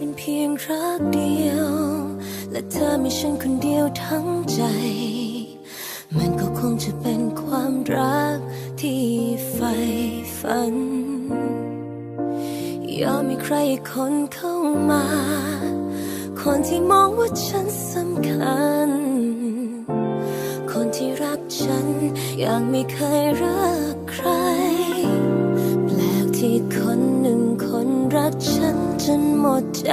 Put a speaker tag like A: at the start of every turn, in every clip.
A: เป็นเพียงรักเดียว และเธอมีฉันคนเดียวทั้งใจ มันก็คงจะเป็นความรักที่ใฝ่ฝัน ยอมให้ใครคนเข้ามา คนที่มองว่าฉันสำคัญ คนที่รักฉันอย่างไม่เคยรัก หมดใจ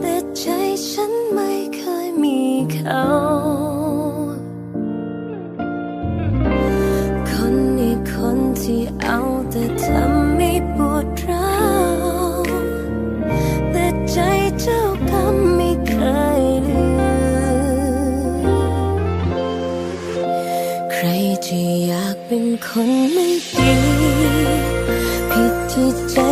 A: แต่ใจฉันไม่เคยมีเขาคนนี้คนที่เอาแต่ทำให้ปวดร้าวแต่ใจเจ้ากรรมไม่เคยลืมใครจะอยากเป็นคนไม่ดี ผิดที่ใจไม่จ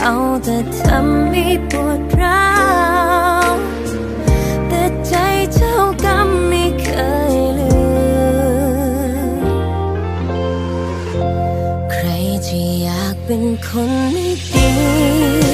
A: เอาแต่ทำให้ปวดร้าวแต่ใจเจ้ากรรมไม่เคยลืม ใครจะอยากเป็นคนไม่ดี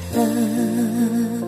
A: love.